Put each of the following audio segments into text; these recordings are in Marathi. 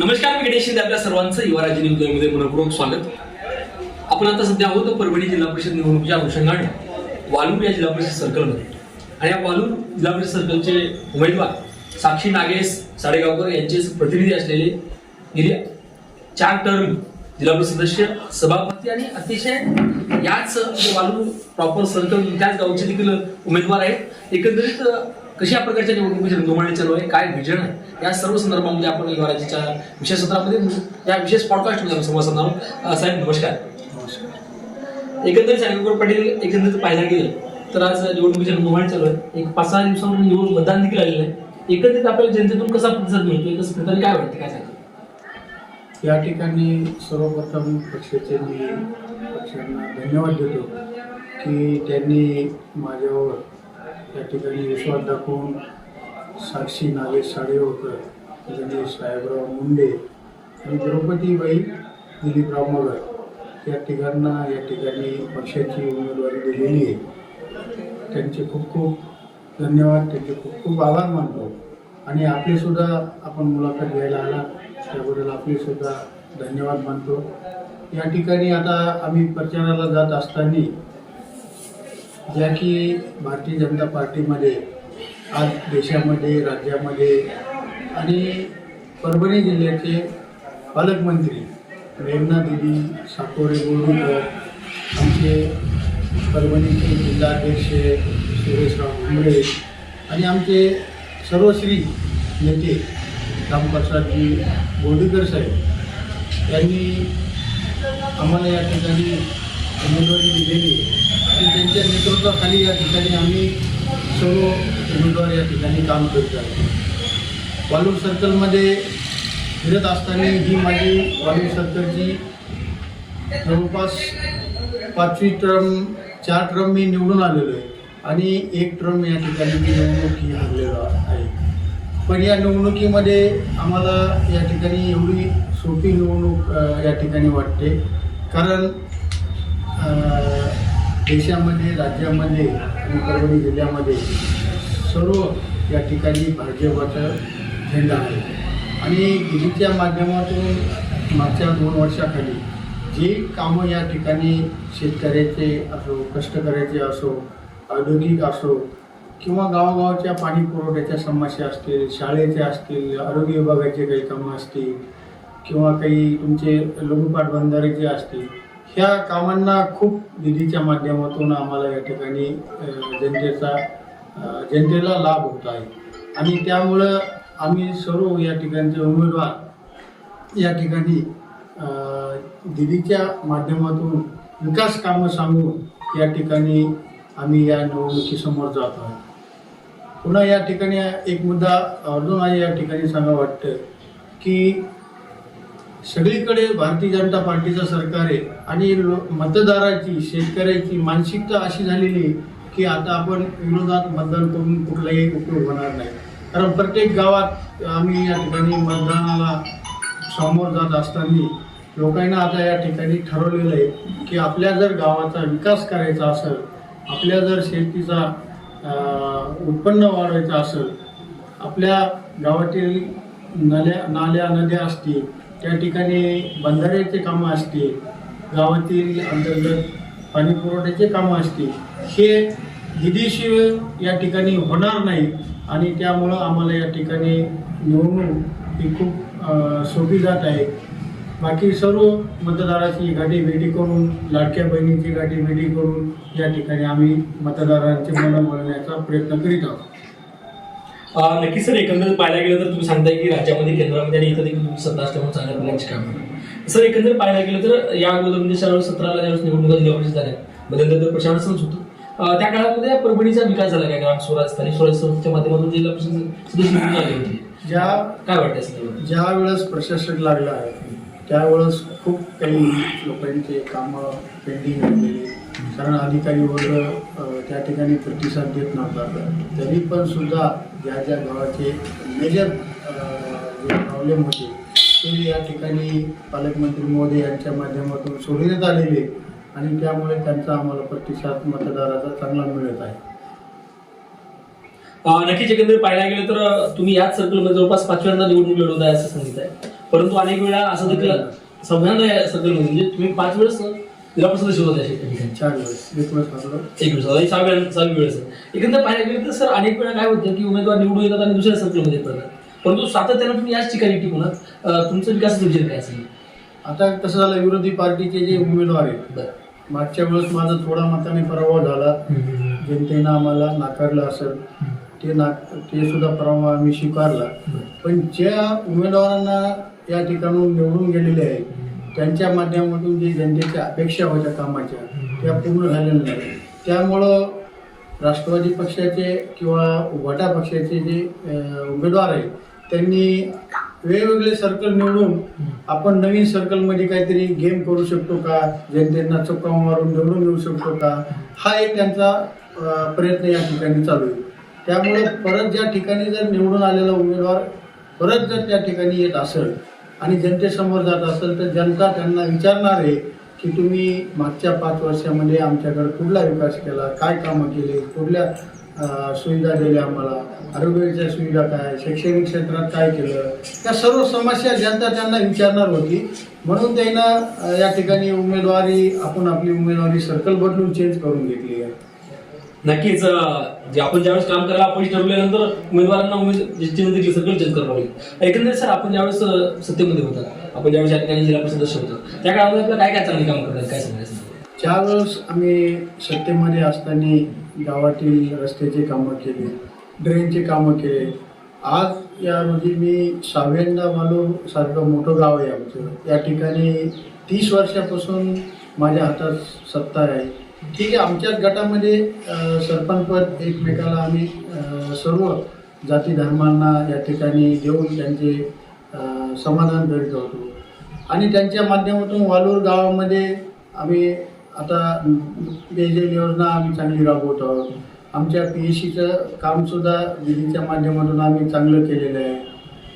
नमस्कार मी गणेश शिंदे आपल्या सर्वांचं युवराजी न्यूजमध्ये मनपूर्वक स्वागत. आपण आता सध्या आहोत परभणी जिल्हा परिषद निवडणुकीच्या अनुषंगाने वालूर या जिल्हा परिषद सर्कलमध्ये आणि या वालूर जिल्हा परिषद सर्कलचे उमेदवार साक्षी नागेश साडेगावकर यांचे प्रतिनिधी असलेले गेली चार टर्म जिल्हा परिषद सदस्य सभापती आणि अतिशय याच म्हणजे वालूर प्रॉपर सर्कल त्याच गावचे देखील उमेदवार आहेत. एकंदरीत कशा प्रकारच्या निवडणुकीची रंगमाळी चालू आहे? काय विजन आहे? या सर्व संदर्भामध्ये आपण युवराजीच्या विशेष सत्रामध्ये या विशेष पॉडकास्टमध्ये आपण संवाद साधणार साहेब नमस्कार. एकंदरीत सानेगोपाळ पाटील एकंदरीत पाहायला गेलं तर आज निवडणुकीची रंगमाळी चालू आहे एक पाच सहा दिवसांपूर्वी निवड मतदान देखील आलेलं आहे. एकंदरीत आपल्याला जनतेतून कसा प्रतिसाद मिळतोय? कसं प्रकारे काय वाटतं? काय सांगतो या ठिकाणी सर्वप्रथम पक्षाचे मी पक्षांना धन्यवाद देतो की त्यांनी माझ्यावर या ठिकाणी विश्वास दाखवून साक्षी नागेश होकर गणेश साहेबराव मुंडे आणि द्रौपदीबाई दिलीपराव मगर. या तिघांना या ठिकाणी पक्षाची उमेदवारी दिलेली आहे. त्यांचे खूप खूप धन्यवाद त्यांचे खूप खूप आभार मानतो. आणि आपलेसुद्धा आपण मुलाखत घ्यायला आला त्याबद्दल आपलेसुद्धा धन्यवाद मानतो. या ठिकाणी आता आम्ही प्रचाराला जात असताना ज्या की भारतीय जनता पार्टीमध्ये आज देशामध्ये राज्यामध्ये आणि परभणी जिल्ह्याचे पालकमंत्री रेमना दिदी साकोरे बोर्डीकर आमचे परभणीचे जिल्हाध्यक्ष सुरेशराव भुमरे आणि आमचे सर्वश्री नेते रामप्रसादजी बोर्डीकर साहेब यांनी आम्हाला या ठिकाणी उमेदवारी दिलेली आणि त्यांच्या नेतृत्वाखाली या ठिकाणी आम्ही सर्व उमेदवार या ठिकाणी काम करत आहोत. वालूर सर्कलमध्ये फिरत असताना ही माझी वालूर सर्कलची जवळपास पाचवी ट्रम चार ट्रम मी निवडून आलेलो आहे. आणि एक ट्रम या ठिकाणी मी निवडणुकी हरलेलो आहे. पण या निवडणुकीमध्ये आम्हाला या ठिकाणी एवढी सोपी निवडणूक या ठिकाणी वाटते. कारण देशामध्ये राज्यामध्ये आणि परभणी जिल्ह्यामध्ये सर्व या ठिकाणी भाजपाचा झेंडा आहे. आणि दिल्लीच्या माध्यमातून मागच्या दोन वर्षाखाली जी कामं या ठिकाणी शेतकऱ्याचे असो कष्टकऱ्याचे असो औद्योगिक असो किंवा गावागावच्या पाणी पुरवठ्याच्या समस्या असतील शाळेच्या असतील आरोग्य विभागाचे काही कामं असतील किंवा काही तुमचे लघुपाट बंधारेचे असतील ह्या कामांना खूप निधीच्या माध्यमातून आम्हाला या ठिकाणी जनतेचा जनतेला लाभ होत आहे. आणि त्यामुळं आम्ही सर्व या ठिकाणचे उमेदवार या ठिकाणी दिदीच्या माध्यमातून विकास कामं सांगून या ठिकाणी आम्ही या निवडणुकीसमोर जात आहोत. पुन्हा या ठिकाणी एक मुद्दा अजून माझ्या या ठिकाणी सांगा वाटतं की सगळीकडे भारतीय जनता पार्टीचं सरकार आहे. आणि लो मतदाराची शेतकऱ्याची मानसिकता अशी झालेली आहे की आता आपण विरोधात मतदान करून कुठलाही उपयोग होणार नाही. कारण प्रत्येक गावात आम्ही या ठिकाणी मतदानाला समोर जात असताना लोकांना आता या ठिकाणी ठरवलेलं आहे की आपल्या जर गावाचा विकास करायचा असेल आपल्या जर शेतीचा उत्पन्न वाढवायचं असेल आपल्या गावातील नल्या नाल्या नद्या असतील त्या ठिकाणी बंधाऱ्याचे कामं असतील गावातील अंतर्गत पाणी पुरवठ्याचे कामं असतील हे निधीशिवाय या ठिकाणी होणार नाही आणि त्यामुळं आम्हाला या ठिकाणी निवडणूक ही खूप सोपी जात आहे. बाकी सर्व मतदाराची गाठी भेटी करून लाडक्या बहिणीची गाठी भेटी करून या ठिकाणी आम्ही मतदारांचे मन वळण्याचा प्रयत्न करीत आहोत. अं, नक्कीच सर एकंदरीत पाहायला गेलं तर तुम्ही सांगताय की राज्यामध्ये केंद्रामध्ये आणि इथं देखील तुम्ही सत्ता असल्यामुळे चांगल्या प्रकारची काम. सर एकंदरीत पाहायला गेलं तर या अगोदर म्हणजे सर्व सतराला ज्यावेळेस निवडणुका जिल्हा परिषद झाल्या. मध्यंतर तर प्रशासनच होतं. त्या काळामध्ये परभणीचा विकास झाला काय? ग्राम स्वराज स्थानिक स्वराज संस्थेच्या माध्यमातून जिल्हा परिषद सदस्य निवडून आली होती. ज्या काय वाटतं ज्या वेळेस प्रशासक लागलं आहे त्यावेळेस खूप काही लोकांचे कामं पेंडिंग राहिलेली कारण अधिकारी वर्ग त्या ठिकाणी प्रतिसाद देत नव्हता. तरी पण सुद्धा ज्या ज्या गावाचे मेजर जे प्रॉब्लेम होते ते या ठिकाणी पालकमंत्री मोदी यांच्या माध्यमातून सोडवण्यात आलेले आणि त्यामुळे त्यांचा आम्हाला प्रतिसाद मतदाराचा चांगला मिळत आहे. नक्कीच एकंदरीत पाहायला गेलं तर तुम्ही याच सर्कलमध्ये जवळपास पाचव्यांदा निवडणूक लढवत आहे असं सांगितलं आहे परंतु अनेक वेळा असं देखील संविधान सर्कलमध्ये म्हणजे तुम्ही पाच वेळेस जिल्हा परिषद ठिकाणी चार वेळेस. एक वेळेस एक वेळेस सहा वेळ सहावी वेळ असेल एकंदर पाहायला गेलं तर सर अनेक वेळा काय होतं की उमेदवार निवडून येतात आणि दुसऱ्या सर्कलमध्ये पडतात परंतु सातत्यानं तुम्ही याच ठिकाणी टिकून तुमचं विकासाचं विजन काय असेल? आता कसं झालं विरोधी पार्टीचे जे उमेदवार आहेत. मागच्या वेळेस माझा थोडा मताने पराभव झाला. जनतेनं आम्हाला नाकारलं असेल. ते ना ते सुद्धा पराभव आम्ही स्वीकारला. पण ज्या उमेदवारांना या ठिकाणून निवडून गेलेले आहेत. त्यांच्या माध्यमातून जी जनतेच्या अपेक्षा होत्या कामाच्या त्या पूर्ण झालेल्या नाही. त्यामुळं राष्ट्रवादी पक्षाचे किंवा वटा पक्षाचे जे उमेदवार आहेत त्यांनी वेगवेगळे सर्कल निवडून आपण नवीन सर्कलमध्ये काहीतरी गेम करू शकतो का? जनतेना चक्का मारून निवडून येऊ शकतो का? हा एक त्यांचा प्रयत्न या ठिकाणी चालू आहे. त्यामुळे परत ज्या ठिकाणी जर निवडून आलेला उमेदवार परत जर त्या ठिकाणी येत असेल आणि जनतेसमोर जात असेल तर जनता त्यांना विचारणार आहे की तुम्ही मागच्या पाच वर्षामध्ये आमच्याकडे कुठला विकास केला? काय कामं केले? कुठल्या सुविधा दिल्या आम्हाला? आरोग्याच्या सुविधा काय? शैक्षणिक क्षेत्रात काय केलं? त्या सर्व समस्या जनता त्यांना विचारणार होती. म्हणून त्यांना या ठिकाणी उमेदवारी आपण आपली उमेदवारी सर्कल बदलून चेंज करून घेतली आहे. नक्कीच जे आपण ज्यावेळेस काम करायला आपण ठरवल्यानंतर उमेदवारांना उमेदवार दिली सगळं चेंज करावं लागेल. एकंदरीत सर आपण ज्यावेळेस सत्तेमध्ये होता आपण ज्यावेळेस या ठिकाणी जिल्हा परिषद सदस्य होतो त्या काळामध्ये आपलं काय काय चांगली काम करतात काय सांगायचं ज्यावेळेस आम्ही सत्तेमध्ये असताना गावातील रस्त्याची कामं केले ड्रेनचे कामं केले आज या रोजी मी सहाव्यांदा मालो सारखं मोठं गाव आहे आमचं. या ठिकाणी तीस वर्षापासून माझ्या हातात सत्ता आहे. ठीक आहे आमच्याच गटामध्ये सरपंचपद एकमेकाला आम्ही सर्व जाती धर्मांना या ठिकाणी देऊन त्यांचे समाधान दर्ज होतो. आणि त्यांच्या माध्यमातून वालूर गावामध्ये आम्ही आता पेयजल योजना आम्ही चांगली राबवत आहोत. आमच्या पी एस सीचं कामसुद्धा विधीच्या माध्यमातून आम्ही चांगलं केलेलं आहे.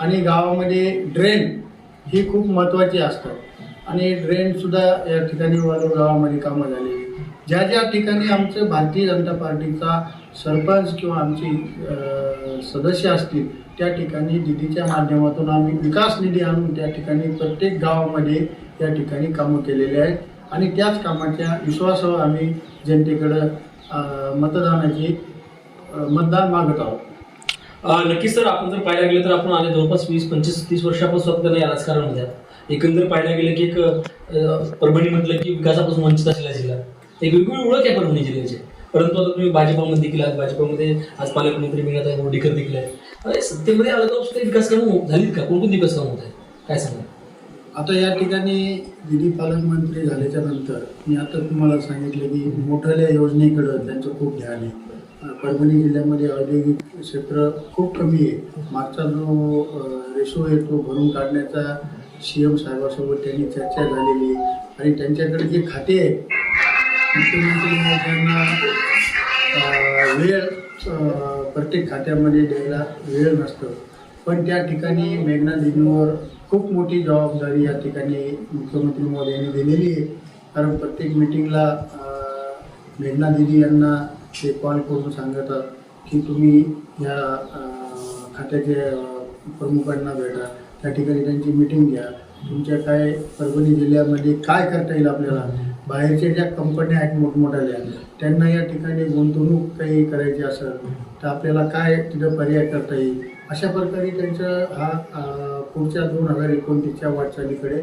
आणि गावामध्ये ड्रेन ही खूप महत्त्वाची असतात आणि ड्रेनसुद्धा या ठिकाणी वालूर गावामध्ये कामं झाली ज्या ज्या ठिकाणी आमचं भारतीय जनता पार्टीचा सरपंच किंवा आमचे सदस्य असतील त्या ठिकाणी निधीच्या माध्यमातून आम्ही विकास निधी आणून त्या ठिकाणी प्रत्येक गावामध्ये त्या ठिकाणी कामं केलेली आहेत. आणि त्याच कामाच्या विश्वासावर आम्ही जनतेकडं मतदानाची मतदान मागत आहोत. नक्कीच सर आपण जर पाहायला गेलं तर आपण आले जवळपास वीस पंचवीस तीस वर्षापासून आपण या राजकारणामध्ये एकंदर पाहायला गेलं की एक अं, परभणी म्हटलं की विकासापासून वंचित असलेला जिल्हा. एक वेगवेगळी ओळख आहे परभणी जिल्ह्याची. परंतु आता तुम्ही भाजपामध्ये देखील आहात भाजपामध्ये आज पालकमंत्री मिळत आहे बोर्डीकर देखील आहे अरे सत्तेमध्ये आलं तर विकास कामं झालीत का? कोणकोणती विकास कामं होत आहे काय सांगा आता या ठिकाणी दिदी पालकमंत्री झाल्याच्यानंतर मी आता तुम्हाला सांगितलं की मोठ्या योजनेकडं त्यांचं खूप ध्यान आहे. परभणी जिल्ह्यामध्ये औद्योगिक क्षेत्र खूप कमी आहे. मागचा जो रेशो आहे तो भरून काढण्याचा सी एम साहेबासोबत त्यांनी चर्चा झालेली आणि त्यांच्याकडे जे खाते आहेत मुख्यमंत्री महोदयांना वेळ प्रत्येक खात्यामध्ये द्यायला वेळ नसतो. पण त्या ठिकाणी मेघना दिदीवर खूप मोठी जबाबदारी या ठिकाणी मुख्यमंत्री महोदयांनी दिलेली आहे. कारण प्रत्येक मिटिंगला मेघना दिदी यांना ते कॉल करून सांगतात की तुम्ही ह्या खात्याचे प्रमुखांना भेटा. त्या ठिकाणी त्यांची मिटिंग घ्या. तुमच्या काय परभणी जिल्ह्यामध्ये काय करता येईल आपल्याला? बाहेरच्या ज्या कंपन्या आहेत मोठमोठ्याल्या त्यांना या ठिकाणी गुंतवणूक काही करायची असेल तर आपल्याला काय तिथं पर्याय करता येईल? अशा प्रकारे त्यांचं हा पुढच्या दोन हजार एकोणतीसच्या वाटचालीकडे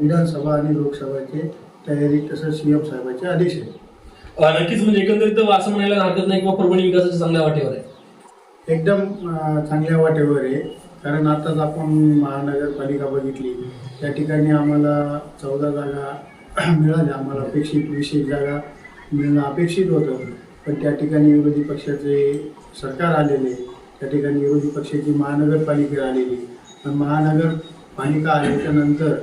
विधानसभा आणि लोकसभाचे तयारी तसं सी एम साहेबांचे आदेश आहेत. नक्कीच म्हणजे एकंदरीत असं म्हणायला हरकत नाही किंवा परभणी विकासाच्या चांगल्या वाटेवर आहे. एकदम चांगल्या वाटेवर आहे. कारण आताच आपण महानगरपालिका बघितली. त्या ठिकाणी आम्हाला चौदा जागा मिळाल्या. आम्हाला अपेक्षित विशेष जागा मिळणं अपेक्षित होतं. पण त्या ठिकाणी विरोधी पक्षाचे सरकार आलेले त्या ठिकाणी विरोधी पक्षाची महानगरपालिका आलेली. पण महानगरपालिका आल्याच्यानंतर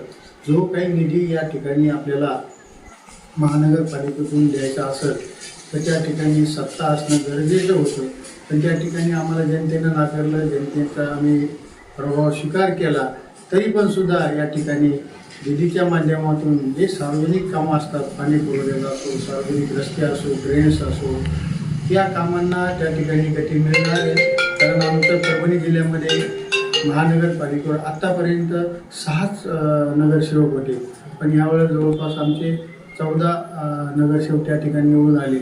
जो काही निधी या ठिकाणी आपल्याला महानगरपालिकेतून द्यायचा असेल तर त्या ठिकाणी सत्ता असणं गरजेचं होतं. पण त्या ठिकाणी आम्हाला जनतेनं नाकारलं जनतेचा आम्ही प्रभाव स्वीकार केला तरी पण सुद्धा या ठिकाणी निधीच्या माध्यमातून जे सार्वजनिक कामं असतात पाणी पुरवठ्याचा असो सार्वजनिक रस्ते असो ड्रेन्स असो या कामांना त्या ठिकाणी गती मिळणार आहे. कारण आमचं परभणी जिल्ह्यामध्ये महानगरपालिकेवर आत्तापर्यंत सहाच नगरसेवक होते. पण यावेळेस जवळपास आमचे चौदा नगरसेवक त्या ठिकाणी निवडून आले.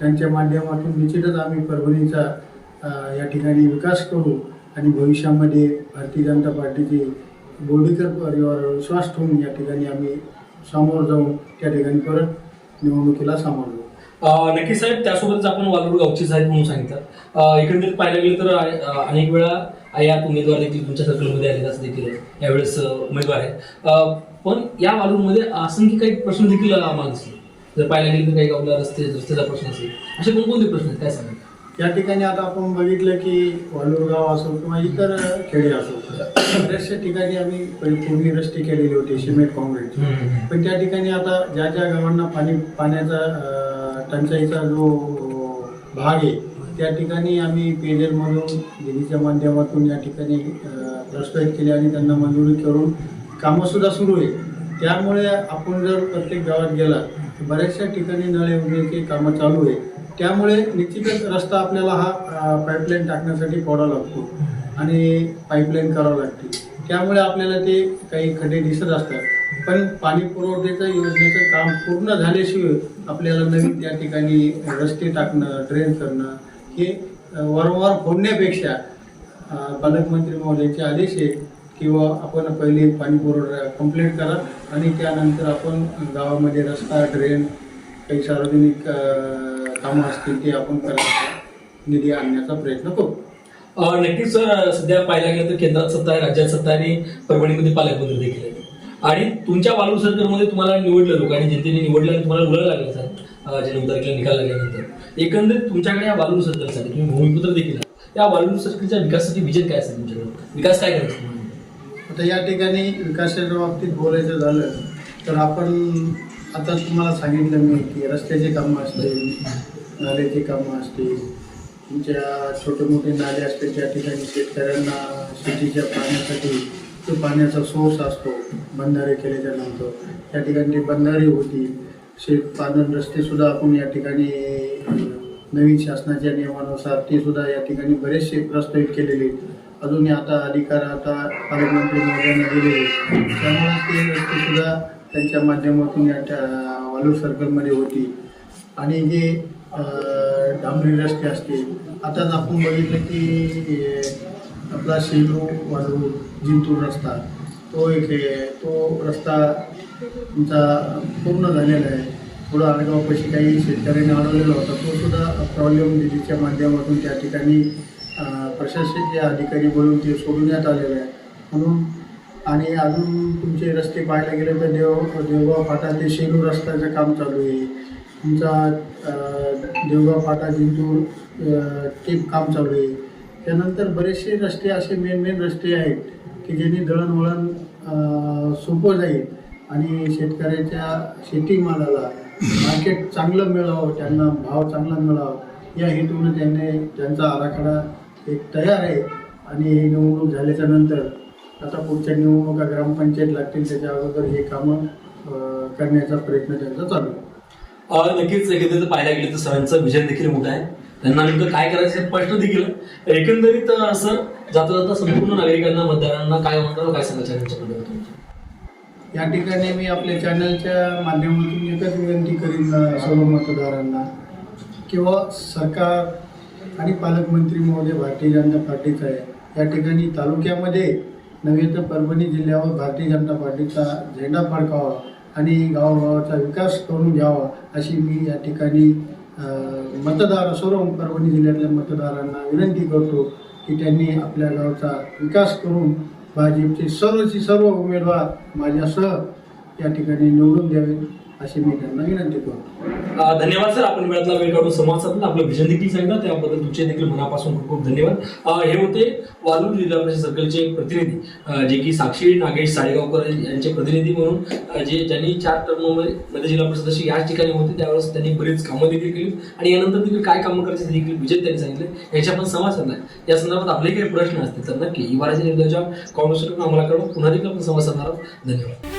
त्यांच्या माध्यमातून निश्चितच आम्ही परभणीचा या ठिकाणी विकास करू आणि भविष्यामध्ये भारतीय जनता पार्टीचे बोर्डीकर परिवारावर विश्वास ठेवून या ठिकाणी आम्ही समोर जाऊन त्या ठिकाणी परत निवडणुकीला सामोरं जाऊ. नक्की साहेब त्यासोबतच आपण वालूर गावचे साहेब म्हणून सांगितलं. अ, एकंदरीत पाहायला गेलं तर अनेक वेळा यात उमेदवार देखील तुमच्या सर्कलमध्ये आले असं देखील यावेळेस उमेदवार आहेत. अ, पण या वालूरमध्ये असंख्य काही प्रश्न देखील आम्हाला दिसले. जर पाहायला गेलं तर काही गावला रस्ते रस्त्याचा प्रश्न असेल. असे कोणकोणते प्रश्न आहेत? काय सांगा या ठिकाणी आता आपण बघितलं की वालूर गाव असो किंवा इतर खेडे असो बऱ्याचशा ठिकाणी आम्ही पूर्वी रस्ते केलेले होते सिमेंट काँक्रीट. पण त्या ठिकाणी आता ज्या ज्या गावांना पाणी पाण्याचा टंचाईचा जो भाग आहे त्या ठिकाणी आम्ही पेयजलमधून निधीच्या माध्यमातून या ठिकाणी प्रस्तावित केले आणि त्यांना मंजुरी करून कामंसुद्धा सुरू आहे त्यामुळे आपण जर प्रत्येक गावात गेला तर बऱ्याचशा ठिकाणी नळ योजनेची कामं चालू आहे त्यामुळे निश्चितच रस्ता आपल्याला हा पाईपलाईन टाकण्यासाठी फोडा लागतो. आणि पाईपलाईन करावं लागते. त्यामुळे आपल्याला ते काही खड्डे दिसत असतात. पण पाणी पुरवठ्याचं योजनेचं काम पूर्ण झाल्याशिवाय आपल्याला नवीन त्या ठिकाणी रस्ते टाकणं ड्रेन करणं हे वारंवार फोडण्यापेक्षा पालकमंत्री महोदयाचे आदेश आहे किंवा आपण पहिले पाणी पुरवठा कंप्लीट करा आणि त्यानंतर आपण गावामध्ये रस्ता ड्रेन काही सार्वजनिक कामं असतील ते आपण करा निधी आणण्याचा प्रयत्न करू. नक्कीच सर सध्या पाहायला गेलं तर केंद्रात सत्ता आहे राज्यात सत्ता आहे आणि परभणीमध्ये पालकमंत्री देखील आहे आणि तुमच्या वालूर सर्कलमध्ये तुम्हाला निवडलं लोकांनी जनतेने निवडलं आणि तुम्हाला उलळ लागलं सर अ, जे नऊ तारखेला निकाल लागल्यानंतर एकंदरीत तुमच्याकडे या वालूर सर्कलसाठी तुम्ही भूमिपुत्र देखील आहात. त्या वालूर सर्कलच्या विकासासाठी विजन काय असेल तुमच्याकडे विकास काय करायचं? आता या ठिकाणी विकासाच्या बाबतीत बोलायचं झालं तर आपण आता तुम्हाला सांगितलं मी की रस्त्याचे कामं असतील नाल्याची कामं असतील तुमच्या छोटे मोठे नाले असते ज्या ठिकाणी शेतकऱ्यांना शेतीच्या पाण्यासाठी तो पाण्याचा सोर्स असतो बंधारे केल्याच्यानंतर. त्या ठिकाणी बंधारे होती शेत पालन रस्तेसुद्धा आपण या ठिकाणी नवीन शासनाच्या नियमानुसार ते सुद्धा या ठिकाणी बरेचसे प्रस्तावित केलेले. आहेत. अजूनही आता अधिकार आता पालकमंत्री महोदयांना दिलेले त्यामुळे ते रस्तेसुद्धा त्यांच्या माध्यमातून या वालू सर्कलमध्ये होती. आणि जे डांबरी रस्ते असतील. आताच आपण बघितलं की आपला शेलू वालूर जिंतूर रस्ता तो एक आहे तो रस्ता तुमचा पूर्ण झालेला आहे. थोडं आडगावपाशी काही शेतकऱ्यांनी अडवलेला होता. तो सुद्धा प्रॉब्लेम निधीच्या माध्यमातून त्या ठिकाणी प्रशासकीय अधिकारी बोलून ते सोडवण्यात आलेलं आहे. म्हणून आणि अजून तुमचे रस्ते पाहायला गेले तर देव देवगाव फाटा ते शेलू रस्त्याचं काम चालू आहे. तुमचा देवगाव फाटा जिंतूर ते काम चालू आहे. त्यानंतर बरेचसे रस्ते असे मेन मेन रस्ते आहेत की ज्यांनी दळणवळण सोपं जाईल आणि शेतकऱ्याच्या शेतीमालाला मार्केट चांगलं मिळावं त्यांना भाव चांगला मिळावा या हेतूनं त्यांनी त्यांचा आराखडा एक तयार आहे आणि हे निवडणूक झाल्याच्यानंतर आता पुढच्या निवडणुका ग्रामपंचायत लागतील त्याच्या अगोदर हे कामं करण्याचा प्रयत्न त्यांचा चालू आहे. नक्कीच एकंदरीत पाहायला गेलं तर सरांचं विजन देखील मोठा आहे. त्यांना नेमकं काय करायचं हे स्पष्ट देखील एकंदरीत सर जाता जाता संपूर्ण नागरिकांना मतदारांना काय म्हणतात काय सांगायचं त्यांच्या या ठिकाणी मी आपल्या चॅनलच्या माध्यमातून एकच विनंती करीन सर्व मतदारांना किंवा सरकार आणि पालकमंत्री महोदय भारतीय जनता पार्टीचं आहे. या ठिकाणी तालुक्यामध्ये नव्हे तर परभणी जिल्ह्यावर भारतीय जनता पार्टीचा झेंडा फडकावा. आणि गावागावाचा विकास करून घ्यावा अशी मी या ठिकाणी मतदार सर्व परभणी जिल्ह्यातल्या मतदारांना विनंती करतो की त्यांनी आपल्या गावचा विकास करून भाजपचे सर्वची सर्व उमेदवार माझ्यासह या ठिकाणी निवडून द्यावे अशी मी त्यांना विनंती करतो. धन्यवाद सर. आपण वेळातला वेळ काढून संवाद साधला. आपलं विजन देखील सांगितलं. त्याबद्दल तुमचे देखील मनापासून खूप खूप धन्यवाद. हे होते वालूर जिल्हा परिषद सर्कलचे प्रतिनिधी. जे की साक्षी नागेश साळेगावकर यांचे प्रतिनिधी म्हणून जे ज्यांनी चार टर्ममध्ये मध्ये जिल्हा परिषद अशी याच ठिकाणी होते. त्यावेळेस त्यांनी बरीच कामं देखील केली. आणि यानंतर देखील काय कामं करायचे ते देखील विजय त्यांनी सांगितले. याच्या आपण संवाद साधला या संदर्भात आपले काही प्रश्न असतील तर नक्की युवाराजी निर्णयाच्या कॉन्व्हर्सेशन आम्हाला कळवा. पुन्हा देखील आपण संवाद साधणार आहोत. धन्यवाद.